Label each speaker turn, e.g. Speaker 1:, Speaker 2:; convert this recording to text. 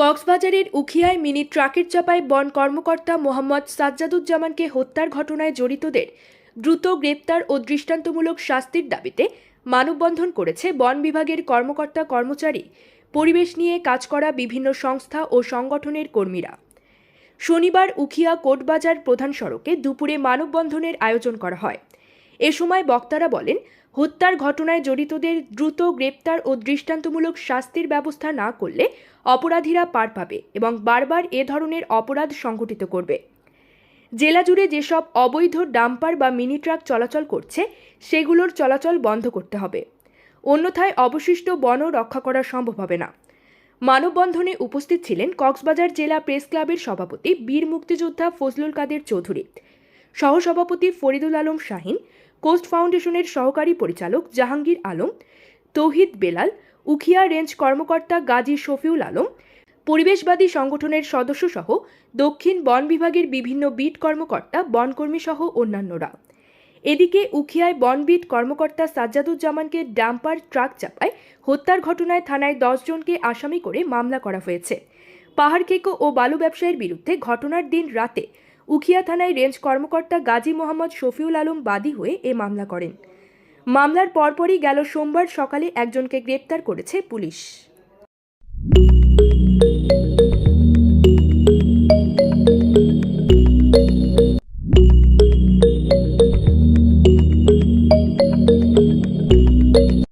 Speaker 1: কক্সবাজারের উখিয়ায় মিনি ট্রাকের চাপায় বন কর্মকর্তা মোহাম্মদ সাজ্জাদুজ্জামানকে হত্যার ঘটনায় জড়িতদের দ্রুত গ্রেপ্তার ও দৃষ্টান্তমূলক শাস্তির দাবিতে মানববন্ধন করেছে বন বিভাগের কর্মকর্তা কর্মচারী। পরিবেশ নিয়ে কাজ করা বিভিন্ন সংস্থা ও সংগঠনের কর্মীরা। শনিবার উখিয়া কোটবাজার প্রধান সড়কে দুপুরে মানববন্ধনের আয়োজন করা হয়। এ সময় বক্তারা বলেন হত্যার ঘটনায় জড়িতদের দ্রুত গ্রেপ্তার ও দৃষ্টান্তমূলক শাস্তির ব্যবস্থা না করলে অপরাধীরা পার পাবে এবং বারবার এ ধরনের অপরাধ সংঘটিত করবে। জেলা জুড়ে যেসব অবৈধ ডাম্পার বা মিনি ট্রাক চলাচল করছে, সেগুলোর চলাচল বন্ধ করতে হবে। অন্যথায় অবশিষ্ট বনও রক্ষা করা সম্ভব হবে না। মানববন্ধনে উপস্থিত ছিলেন কক্সবাজার জেলা প্রেস ক্লাবের সভাপতি বীর মুক্তিযোদ্ধা ফজলুল কাদের চৌধুরী, সহসভাপতি ফরিদুল আলম শাহিন কোস্ট ফাউন্ডেশনের সহকারী পরিচালক জাহাঙ্গীর আলম, তৌহিদ বেলাল, উখিয়া রেঞ্জ কর্মকর্তা গাজী শফিউল আলম, পরিবেশবাদী সংগঠনের সদস্যসহ দক্ষিণ বন বিভাগের বিভিন্ন বিট কর্মকর্তা, বনকর্মী সহ অন্যান্যরা। এদিকে উখিয়ায় বনবিট কর্মকর্তা সাজ্জাদুজ্জামানকে ডাম্পার ট্রাক চাপায় হত্যার ঘটনায় থানায় দশ জনকে আসামি করে মামলা করা হয়েছে। পাহাড়কেকো ও বালু ব্যবসায়ীর বিরুদ্ধে ঘটনার দিন রাতে উখিয়া থানায় রেঞ্জ কর্মকর্তা গাজী মোহাম্মদ শফিউল আলম বাদী হয়ে এ মামলা করেন। মামলার পরপরই গেল সোমবার সকালে একজনকে গ্রেপ্তার করেছে পুলিশ।